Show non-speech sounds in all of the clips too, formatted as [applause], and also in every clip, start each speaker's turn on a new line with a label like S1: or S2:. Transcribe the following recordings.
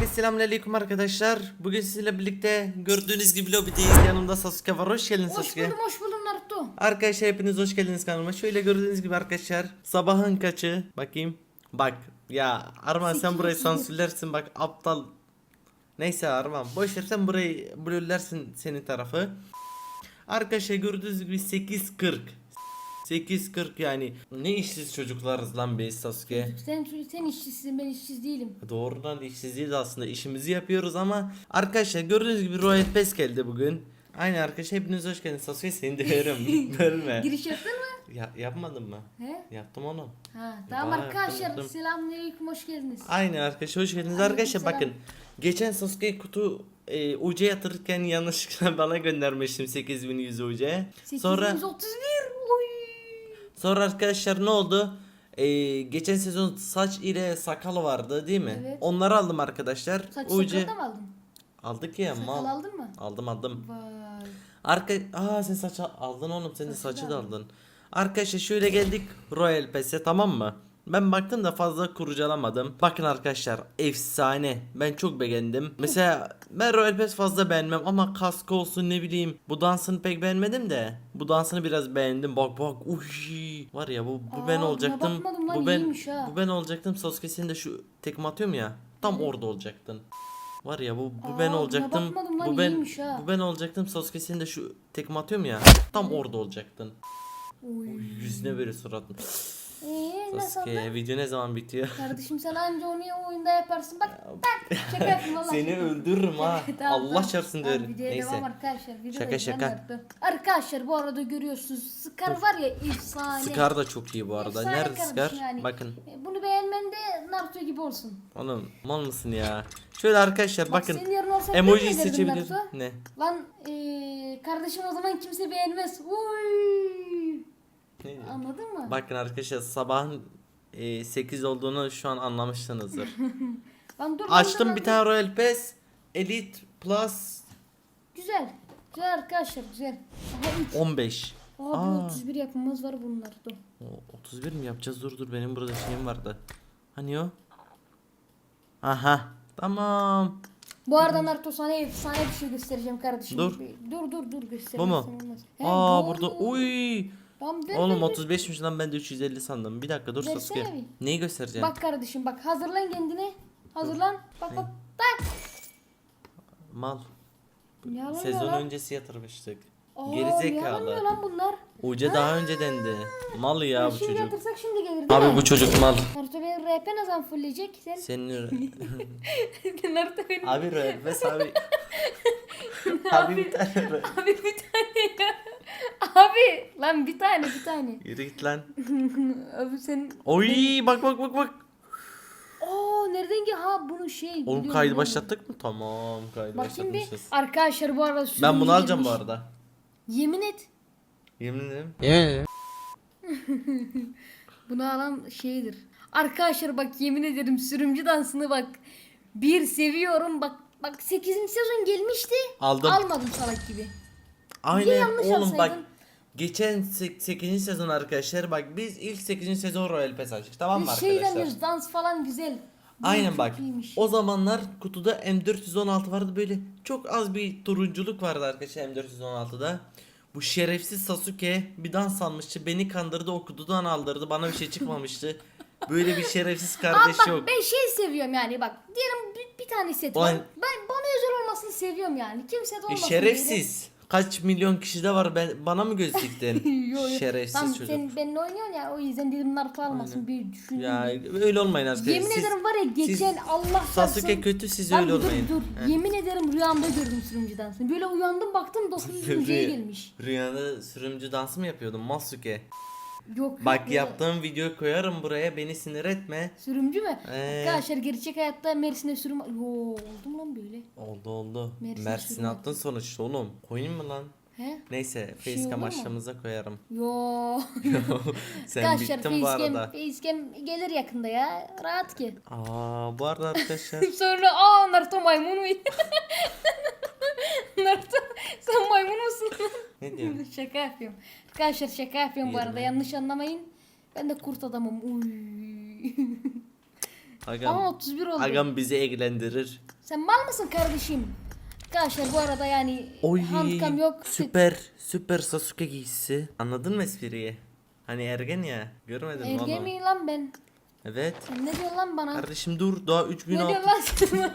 S1: Herkese selamünaleyküm arkadaşlar. Bugün sizinle birlikte gördüğünüz gibi lobideyiz. Yanımda Sasuke var. Hoş geldin
S2: Hoş
S1: Sasuke.
S2: buldum hoş buldum Naruto.
S1: Arkadaşlar hepiniz hoş geldiniz kanalıma. Şöyle gördüğünüz gibi arkadaşlar sabahın kaçı? Bakayım. Bak ya Arman sen burayı sansürlersin bak aptal. Neyse Arman boş ver sen burayı blurlersin senin tarafı. Arkadaşlar gördüğünüz gibi 8.40. 8.40 yani ne işsiz çocuklarız lan biz Sasuke.
S2: Sen sen işsizsin ben işsiz değilim.
S1: Doğrudan işsizliğiz aslında işimizi yapıyoruz ama arkadaşlar gördüğünüz gibi Royal Pass geldi bugün. Aynı arkadaşlar hepiniz hoş geldiniz. Sasuke seni döverim. Bölme. [laughs]
S2: Giriş yaptın mı?
S1: Ya, yapmadın mı?
S2: He?
S1: Yaptım onu.
S2: Ha, tamam
S1: Vay,
S2: arkadaşlar
S1: yaptım.
S2: selamünaleyküm hoş geldiniz.
S1: Aynı arkadaşlar hoş geldiniz.
S2: Aleyküm
S1: Arkadaşlar
S2: selam.
S1: bakın. Geçen Sasuke kutu e, UC yatırırken yanlışlıkla [laughs] bana göndermiştim 8100 UC. Sonra
S2: 831 oy.
S1: Sonra arkadaşlar ne oldu? E, geçen sezon saç ile sakal vardı değil mi?
S2: Evet.
S1: Onları aldım arkadaşlar.
S2: Saç
S1: UC
S2: sakalda mı aldın?
S1: aldık ya
S2: Sakal
S1: mal.
S2: aldın mı?
S1: Aldım aldım.
S2: Vay.
S1: Arka aa sen saçı aldın oğlum sen de
S2: Saçı
S1: saçı
S2: da
S1: da
S2: aldım.
S1: aldın. Arkadaşlar şöyle geldik Royal Pass'e tamam mı? Ben baktım da fazla kurcalamadım. Bakın arkadaşlar efsane. Ben çok beğendim. Mesela ben Royal Pass fazla beğenmem ama kaskı olsun ne bileyim. Bu dansını pek beğenmedim de. Bu dansını biraz beğendim. Bak bak. Uy. Var ya bu bu
S2: Aa,
S1: ben olacaktım.
S2: lan,
S1: Bu ben bu ben olacaktım. Sasuke senin de şu tekme atıyorum ya. Tam
S2: Evet.
S1: orada olacaktın. Var ya bu bu
S2: Aa,
S1: ben olacaktım.
S2: lan,
S1: Bu ben bu ben olacaktım. Sasuke senin de şu tekme atıyorum ya. Tam orada olacaktın.
S2: Oy.
S1: Yüzüne böyle suratın.
S2: Eee nasıl oldu?
S1: Sasuke video ne zaman bitiyor? [laughs]
S2: Kardeşim sen anca onu oyunda yaparsın bak bak şaka yaptım valla. [laughs]
S1: Seni
S2: şaka.
S1: öldürürüm ha. [laughs]
S2: Tamam,
S1: Allah
S2: tamam.
S1: çarpsın
S2: Tamam,
S1: derim.
S2: videoya devam
S1: Neyse.
S2: arkadaşlar. Videoda
S1: Şaka, şaka.
S2: Arkadaşlar bu arada görüyorsunuz Scar var ya efsane.
S1: Scar da çok iyi bu arada.
S2: Efsane
S1: Nerede
S2: kardeşim
S1: Scar?
S2: yani.
S1: Bakın.
S2: E, Bunu beğenmen de Naruto gibi olsun.
S1: Oğlum mal mısın ya? Şöyle arkadaşlar
S2: Bak,
S1: bakın.
S2: senin
S1: Emoji
S2: ben ne derdim
S1: seçebilir.
S2: Naruto?
S1: Ne?
S2: Lan eee kardeşim o zaman kimse beğenmez. Uy.
S1: Ne?
S2: Anladın mı?
S1: Bakın arkadaşlar sabahın e, 8 olduğunu şu an anlamışsınızdır. [laughs]
S2: Lan dur,
S1: Açtım bir tane Royal Pass. Elite Plus.
S2: Güzel. Güzel arkadaşlar güzel. Aha 3.
S1: 15.
S2: Abi
S1: Aa.
S2: 31 yapımız var bunlar. Dur.
S1: O, 31 mi yapacağız? Dur dur benim burada şeyim vardı. Hani o? Aha. Tamam.
S2: Bu arada Naruto sana efsane bir şey göstereceğim kardeşim.
S1: Dur.
S2: Dur dur dur göstereyim.
S1: Bu mu?
S2: sana olmaz. He,
S1: Aa
S2: doğru.
S1: burada. Uy.
S2: Tamam, ver,
S1: Oğlum
S2: ver, ver.
S1: 35'miş lan ben de 350 sandım. Bir dakika dur
S2: Versene
S1: Sasuke.
S2: bir.
S1: Neyi göstereceğim?
S2: Bak kardeşim bak hazırlan kendini. Hazırlan. Bak bak. Bak.
S1: Mal.
S2: Ne
S1: Sezon
S2: lan?
S1: öncesi yatırmıştık.
S2: Aa, ne yalanıyor lan bunlar?
S1: Uca daha önce dendi. Mal ya bu
S2: şimdi
S1: çocuk.
S2: yatırsak şimdi gelir değil
S1: Abi
S2: mi?
S1: bu çocuk mal.
S2: Naruto benim RP ne zaman fullleyecek? Sen
S1: Senin [laughs]
S2: Naruto benim.
S1: abi Röbes abi. [laughs] [laughs] abi bir tane Rö- [laughs]
S2: Abi bir tane ya. Abi lan bir tane bir tane. [laughs]
S1: Yürü git lan.
S2: Abi sen.
S1: Oy bak bak bak bak.
S2: Oo nereden ki ha bunu şey.
S1: Oğlum
S2: biliyorum
S1: kaydı
S2: ben.
S1: başlattık mı? Tamam kaydı
S2: Bakayım bir.
S1: başlatmışız.
S2: Arkadaşlar bu arada
S1: Ben bunu alacağım bu
S2: girmiş.
S1: arada.
S2: Yemin et.
S1: Yemin ederim.
S2: Bunu alan şeydir. Arkadaşlar bak yemin ederim sürümcü dansını bak. Bir seviyorum bak. Bak 8. sezon gelmişti.
S1: Aldım.
S2: Almadım salak gibi.
S1: Aynen
S2: yanlış
S1: oğlum bak.
S2: alsaydın?
S1: Geçen 8. sezon arkadaşlar bak biz ilk 8. sezon Royal Pass açtık tamam mı
S2: Bir
S1: arkadaşlar?
S2: demiyoruz dans falan güzel.
S1: Aynen bak.
S2: iyiymiş.
S1: O zamanlar kutuda M416 vardı böyle çok az bir turunculuk vardı arkadaşlar M416'da. Bu şerefsiz Sasuke bir dans sanmıştı. Beni kandırdı o kutudan aldırdı. Bana bir şey çıkmamıştı. Böyle bir şerefsiz
S2: Abi
S1: kardeş
S2: bak
S1: yok.
S2: ben şey seviyorum yani bak. Diyelim bir, bir tane set var. Ben bana özel olmasını seviyorum yani. Kimse de
S1: E,
S2: olmasın.
S1: şerefsiz. Kaç milyon kişi de var ben bana mı göz diktin? [laughs]
S2: Yo, yo.
S1: şerefsiz
S2: Tamam,
S1: çocuk.
S2: sen benimle oynuyorsun ya o yüzden dedim Naruto almasın bir düşündüm.
S1: Ya öyle olmayın arkadaşlar.
S2: Yemin
S1: Siz-
S2: ederim var ya
S1: siz-
S2: geçen Allah
S1: Sasuke kötü siz öyle
S2: dur,
S1: olmayın.
S2: Dur
S1: Heh.
S2: yemin ederim rüyamda gördüm sürümcü dansını. Böyle uyandım baktım 9. [laughs] gelmiş.
S1: Rüyada sürümcü dansı mı yapıyordun Masuke?
S2: Yok
S1: Bak
S2: yok,
S1: yaptığım videoyu koyarım buraya beni sinir etme.
S2: Sürümcü mü?
S1: Ee.
S2: Arkadaşlar gerçek hayatta Mersin'e sürüm... Yo oldu mu lan böyle?
S1: Oldu oldu.
S2: Mersin
S1: Mersin attın sonuçta oğlum. Koyayım mı lan?
S2: He?
S1: Neyse
S2: şey
S1: facecam aşağımıza koyarım. [laughs]
S2: Yo.
S1: Sen
S2: Arkadaşlar
S1: bittin bu
S2: facecam,
S1: arada.
S2: facecam gelir yakında ya. Rahat ki.
S1: Aa bu arada arkadaşlar. [laughs]
S2: Sonra aa Naruto maymun mu? [laughs] Naruto sen maymun musun?
S1: Ne diyorsun? [laughs]
S2: şaka yapıyorum. Arkadaşlar şaka yapıyorum bu
S1: Yerim
S2: arada
S1: ya.
S2: yanlış anlamayın. Ben de kurt adamım. Uy. [laughs]
S1: Agam,
S2: Ama 31 oldu.
S1: agam bizi eğlendirir.
S2: Sen mal mısın kardeşim? Arkadaşlar bu arada yani
S1: Oy
S2: handikam yok.
S1: süper süper Sasuke giysisi. Anladın mı espriyi? Hani ergen ya. Görmedin mi
S2: Ergen
S1: onu?
S2: miyim lan ben?
S1: Evet.
S2: Sen ne diyorsun lan bana?
S1: Kardeşim dur daha
S2: ne
S1: 3006.
S2: diyorsun lan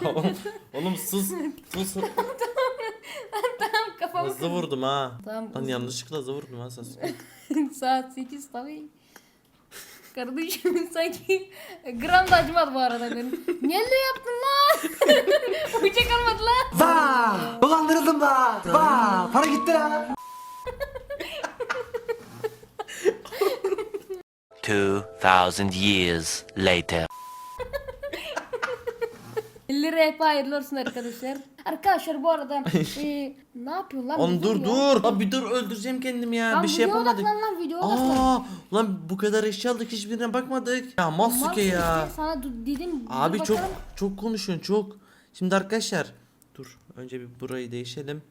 S2: sen? [laughs]
S1: oğlum, oğlum sus. Sus.
S2: Kafamı
S1: Hızlı vurdum ha.
S2: Tamam,
S1: Lan yanlışlıkla hızlı vurdum ha Sasuke. [laughs]
S2: Saat 8 tabii. Kardeşim [laughs] sanki gram da acımadı bu arada benim. Niye öyle yaptın lan? [laughs] Bıçak almadı lan.
S3: Vaa! Dolandırıldım da. Vaa! Para gitti la.
S4: 2,000 years later.
S2: 50 rap hayırlı olsun arkadaşlar. Arkadaşlar bu arada [laughs] e, ne yapıyorsun lan?
S1: Oğlum dur dur. Lan bir dur öldüreceğim kendimi ya.
S2: Lan
S1: bir şey
S2: video
S1: yapamadık.
S2: odaklan lan video odaklan.
S1: Aa, lan bu kadar eşya aldık hiçbirine bakmadık. Ya Masuke ya.
S2: Sana dedim. dur
S1: Abi çok
S2: bakalım.
S1: çok konuşuyorsun çok. Şimdi arkadaşlar dur önce bir burayı değişelim.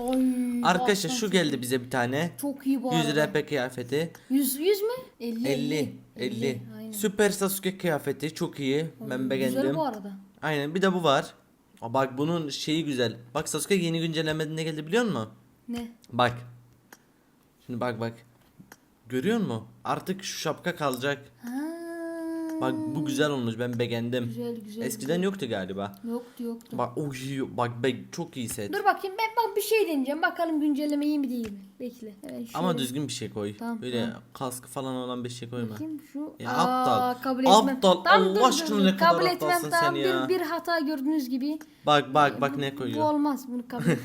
S2: Oy,
S1: Arkadaşlar şu geldi bize bir tane.
S2: Çok iyi bu
S1: 100
S2: arada.
S1: RP kıyafeti.
S2: 100 100 mü? 50
S1: 50 50.
S2: Aynen.
S1: Süper Sasuke kıyafeti çok iyi. Ben
S2: Güzel
S1: beğendim.
S2: bu arada.
S1: Aynen bir de bu var. Aa, bak bunun şeyi güzel. Bak Sasuke yeni güncellemede ne geldi biliyor musun?
S2: Ne?
S1: Bak. Şimdi bak bak. Görüyor musun? Artık şu şapka kalacak.
S2: Ha.
S1: Bak bu güzel olmuş ben beğendim.
S2: Güzel güzel.
S1: Eskiden yoktu galiba.
S2: Yoktu yoktu.
S1: Bak oy bak be çok iyi set.
S2: Dur bakayım ben bak bir şey deneyeceğim. Bakalım güncelleme iyi mi değil mi? Bekle. Evet,
S1: Ama düzgün bir şey koy.
S2: Tamam,
S1: Böyle
S2: tamam.
S1: kask falan olan bir şey koyma.
S2: Bakayım şu.
S1: Ya
S2: Aa,
S1: aptal.
S2: Kabul etmem.
S1: Aptal, Allah aşkına ne kadar
S2: kabul etmem.
S1: aptalsın
S2: Tamam,
S1: sen ya.
S2: Bir, bir hata gördüğünüz gibi.
S1: Bak bak bak ne
S2: Bu
S1: koyuyor.
S2: olmaz bunu kabul [laughs] et.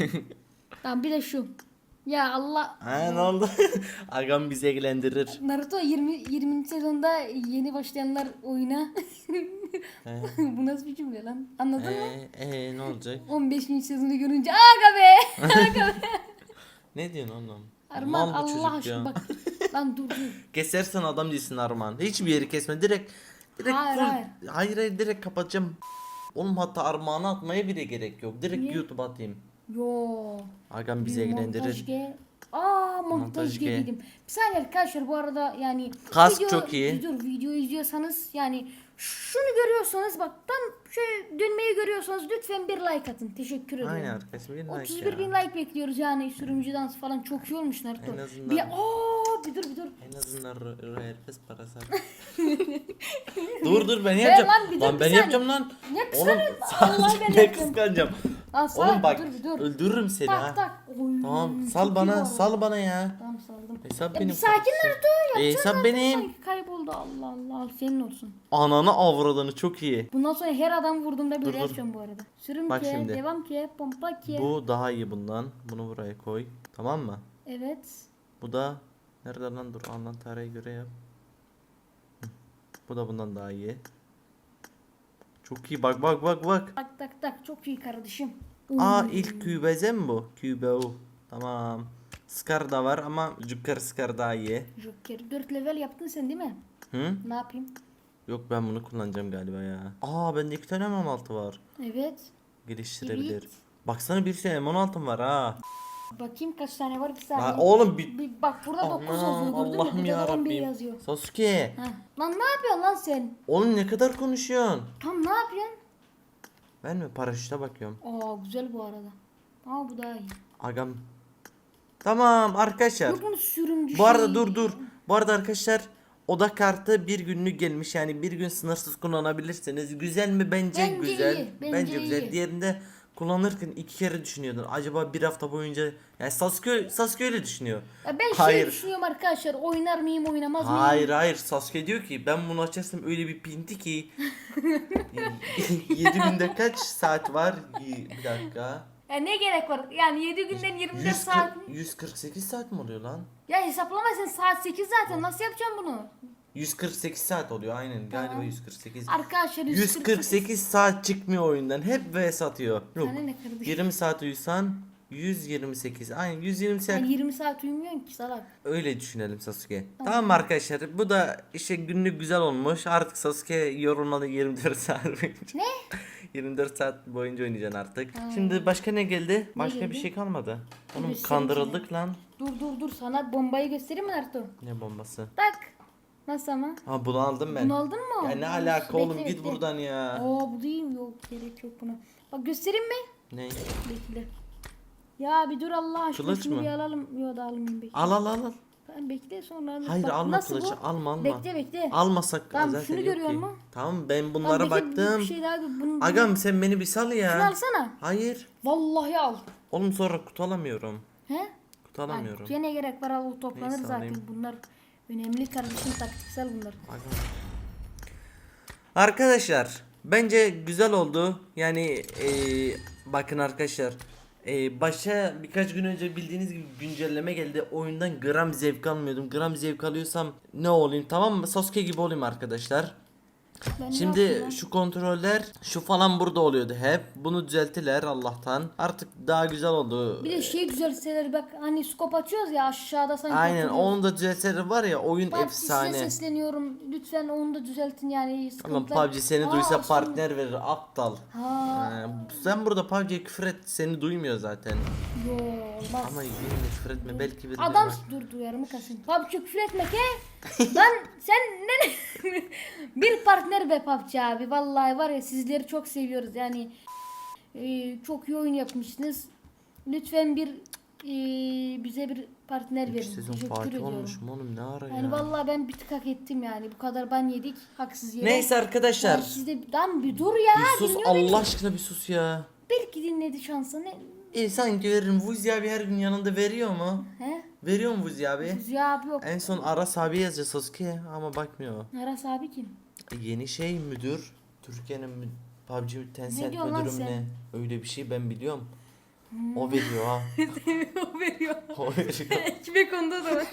S2: tamam bir de şu. Ya Allah.
S1: Ha ne oldu? [laughs] Agam bizi eğlendirir.
S2: Naruto 20 20. sezonda yeni başlayanlar oyuna. [laughs] Bu nasıl bir cümle lan? Anladın mı?
S1: Eee ee, ne olacak?
S2: 15. sezonu görünce aga be. Aga be. [laughs]
S1: Ne diyorsun oğlum?
S2: Arman
S1: Mal bu çocuk
S2: Allah
S1: ya.
S2: aşkına bak. Lan dur dur.
S1: Kesersen adam değilsin Arman. Hiçbir yeri kesme. Direkt direkt
S2: Hayır,
S1: full-
S2: hayır.
S1: hayır hayır direkt kapatacağım. Oğlum hatta Armağan'a atmaya bile gerek yok. Direkt
S2: Niye?
S1: YouTube'a atayım.
S2: Yo.
S1: Agam bizi eğlendirir.
S2: montaj ge- Aa montaj
S1: Montaj
S2: ge
S1: ge.
S2: dedim. Bir saniye arkadaşlar bu arada yani
S1: Kask çok iyi.
S2: Dur video izliyorsanız yani şunu görüyorsanız bak tam şöyle dönmeyi görüyorsanız lütfen bir like atın. Teşekkür ederim.
S1: Aynen arkadaşlar. Bir like
S2: 31
S1: ya.
S2: bin like bekliyoruz yani sürümcü dansı falan çok iyi olmuş Naruto.
S1: En azından-
S2: Bir aa bir dur bir dur.
S1: En azından herkes parası. [laughs] dur dur ben yapacağım.
S2: lan, bir dur, bir
S1: ben
S2: saniye.
S1: yapacağım lan.
S2: Ne
S1: Oğlum
S2: kıskanıyorsun? Allah ben
S1: ne
S2: yapacağım.
S1: kıskanacağım.
S2: Lan sal
S1: Oğlum
S2: bir
S1: bak
S2: dur bir dur.
S1: öldürürüm seni ha.
S2: tak. Oy,
S1: Tamam
S2: çok
S1: sal
S2: iyi
S1: bana
S2: arada.
S1: sal bana ya.
S2: Tamam saldım.
S1: Hesap
S2: Ya
S1: benim.
S2: bir sakin Naruto
S1: E,
S2: yapacağım
S1: hesap
S2: ben.
S1: benim.
S2: Sanki kayboldu Allah Allah al senin olsun.
S1: Ananı avradını çok iyi.
S2: Bundan sonra her adam vurduğumda
S1: Dur, dur.
S2: yapacağım bu arada. Sürüm
S1: Bak
S2: ki,
S1: şimdi.
S2: devam ki, pompa ki.
S1: Bu daha iyi bundan. Bunu buraya koy. Tamam mı?
S2: Evet.
S1: Bu da nerede lan dur anlam tarihe göre yap. Hı. Bu da bundan daha iyi. Çok iyi bak bak bak bak.
S2: Tak tak tak çok iyi kardeşim.
S1: Aa ilk kübeze mi bu? Kübeu. Tamam. Scar da var ama Joker Scar daha iyi.
S2: Joker 4 level yaptın sen değil mi?
S1: Hı?
S2: Ne yapayım?
S1: Yok ben bunu kullanacağım galiba ya. Aa bende iki tane M16 var.
S2: Evet.
S1: Geliştirebilir.
S2: Evet.
S1: Baksana bir sürü M16 var ha.
S2: Bakayım kaç tane var bir saniye.
S1: Lan oğlum bir...
S2: Bir bak burada 9 yazıyor gördün mü?
S1: Allah'ım
S2: Bir de
S1: ya
S2: 11
S1: Rabbim.
S2: yazıyor.
S1: Sasuke.
S2: Heh. Lan ne yapıyorsun lan sen?
S1: Oğlum ne kadar konuşuyorsun?
S2: Tam ne yapıyorsun?
S1: Ben mi paraşüte bakıyorum.
S2: Aa güzel bu arada. Ama bu daha iyi.
S1: Agam. Tamam arkadaşlar.
S2: Yok bunu sürümcü
S1: Bu arada
S2: şey-
S1: dur dur. Bu arada arkadaşlar oda kartı bir günlük gelmiş yani bir gün sınırsız kullanabilirsiniz. Güzel mi? Bence,
S2: Bence
S1: güzel.
S2: iyi,
S1: Bence,
S2: bence
S1: güzel.
S2: iyi.
S1: Diğerinde kullanırken iki kere düşünüyordun. Acaba bir hafta boyunca yani Sasuke Sasuke öyle düşünüyor.
S2: Ya ben
S1: Hayır.
S2: şey düşünüyorum arkadaşlar oynar mıyım oynamaz mıyım?
S1: Hayır hayır Sasuke diyor ki ben bunu açarsam öyle bir pinti ki [laughs] 7 günde kaç saat var? Bir dakika.
S2: Ya ne gerek var? Yani 7 günden 24
S1: 140
S2: saat mi?
S1: 148 saat mi oluyor lan?
S2: Ya hesaplama sen saat 8 zaten nasıl yapacağım bunu?
S1: 148 saat oluyor aynen galiba
S2: Tamam.
S1: 148.
S2: Arkadaşlar
S1: 148 saat çıkmıyor oyundan. Hep vs atıyor. Yok.
S2: Sana ne kardeşim?
S1: 20 saat uyusan 128. Aynen 120 saat.
S2: Ben 20 saat uyumuyorsun ki salak.
S1: Öyle düşünelim Sasuke. Tamam. mı arkadaşlar. Bu da işte günlük güzel olmuş. Artık Sasuke yorulmadı 24 saat boyunca.
S2: Ne? [laughs]
S1: 24 saat boyunca oynayacaksın artık. Şimdi başka ne geldi? Başka bir
S2: geldi?
S1: şey kalmadı. Oğlum
S2: sen
S1: kandırıldık lan.
S2: Dur dur dur sana bombayı göstereyim mi Naruto?
S1: Ne bombası?
S2: Tak. Nasıl ama?
S1: Ha bunu aldım ben.
S2: Bunu aldın mı?
S1: Ya ne alaka
S2: Bekle,
S1: oğlum
S2: bekle.
S1: git buradan ya.
S2: Oo bu değil mi? Yok gerek yok buna. Bak göstereyim mi?
S1: Ne?
S2: Bekle. Ya bir dur Allah aşkına
S1: Kılıç
S2: şunu
S1: mı?
S2: bir alalım. Yok da almayayım bekle.
S1: Al al al al.
S2: Ben bekle sonra alalım.
S1: Hayır
S2: Bak,
S1: alma
S2: nasıl
S1: kılıcı
S2: bu?
S1: alma alma.
S2: Bekle bekle.
S1: Almasak
S2: Tamam,
S1: zaten
S2: şunu
S1: yok
S2: görüyor
S1: ki.
S2: musun?
S1: Tamam ben
S2: Tamam,
S1: bunlara
S2: bekle,
S1: baktım.
S2: Bir şey daha bunu,
S1: Agam sen beni bir sal ya.
S2: alsana.
S1: Hayır.
S2: Vallahi al.
S1: Oğlum sonra kutu alamıyorum.
S2: He?
S1: Kutu alamıyorum.
S2: kutuya ne gerek var al toplanır
S1: Neyse,
S2: zaten
S1: alayım.
S2: bunlar. Önemli kardeşim taktiksel bunlar.
S1: Arkadaşlar bence güzel oldu. Yani eee, bakın arkadaşlar. eee, başa birkaç gün önce bildiğiniz gibi güncelleme geldi. Oyundan gram zevk almıyordum. Gram zevk alıyorsam ne olayım tamam mı? Sasuke gibi olayım arkadaşlar.
S2: Ben
S1: Şimdi şu kontroller şu falan burada oluyordu hep. Bunu düzelttiler Allah'tan. Artık daha güzel oldu.
S2: Bir de şey düzeltseler bak hani skop açıyoruz ya aşağıda sanki
S1: Aynen
S2: oturuyoruz.
S1: onu da düzeltseler var ya oyun
S2: PUBG
S1: efsane.
S2: size sesleniyorum. Lütfen onu da düzeltin yani sıkıntılar.
S1: PUBG seni
S2: Aa,
S1: duysa
S2: aslında-
S1: partner verir aptal.
S2: Ha,
S1: Ee, sen burada PUBG'ye küfür et seni duymuyor zaten.
S2: yo olmaz.
S1: Ama yine küfür etme belki bir
S2: Adam dur duyarımı kasın. PUBG küfür etmek he? Lan sen ne? [laughs] bir partner be PUBG abi. Vallahi var ya sizleri çok seviyoruz. Yani e, çok iyi oyun yapmışsınız. Lütfen bir e, bize bir partner verin.
S1: sezon
S2: Teşekkür
S1: Fatih
S2: ediyorum.
S1: olmuşum oğlum ne ara
S2: Yani
S1: ya.
S2: vallahi ben bir tık hak ettim yani. Bu kadar ban yedik haksız yere.
S1: Neyse arkadaşlar.
S2: Yani siz de lan bir dur ya.
S1: Bir sus
S2: dinliyor beni.
S1: Allah aşkına bir sus ya.
S2: Belki dinledi şansı ne?
S1: E sanki veririm. Vuzi abi her gün yanında veriyor mu?
S2: He?
S1: Veriyor mu Vuzi abi?
S2: Ziya abi yok.
S1: En son Aras abi yazacağız Sasuke ama bakmıyor.
S2: Aras abi kim?
S1: Yeni şey müdür. Türkiye'nin mü- PUBG Tencent
S2: diyorsun lan
S1: müdürüm
S2: sen?
S1: ne? Öyle bir şey ben biliyorum. O veriyor ha. [laughs]
S2: o veriyor. [laughs]
S1: o veriyor.
S2: Ekmek onda da var.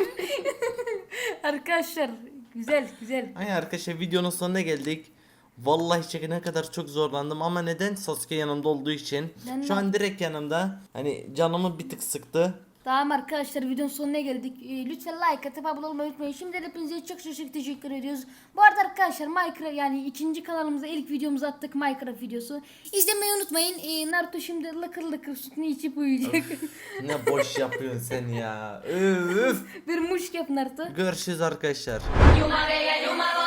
S2: Arkadaşlar güzel güzel.
S1: Ay arkadaşlar videonun sonuna geldik. Vallahi çekene kadar çok zorlandım ama neden Sasuke yanımda olduğu için.
S2: Ben
S1: Şu an direkt yanımda. Hani canımı bir tık sıktı.
S2: Tamam arkadaşlar videonun sonuna geldik. Ee, lütfen like atıp abone olmayı unutmayın. Şimdiden hepinize çok çok çok teşekkür ediyoruz. Bu arada arkadaşlar Minecraft yani ikinci kanalımıza ilk videomuzu attık Minecraft videosu. İzlemeyi unutmayın. Ee, Naruto şimdi lıkır lıkır sütünü içip uyuyacak.
S1: Ne boş yapıyorsun sen ya. Üf.
S2: Bir muş yap Naruto.
S1: Görüşürüz arkadaşlar.
S5: Yuma bella, yuma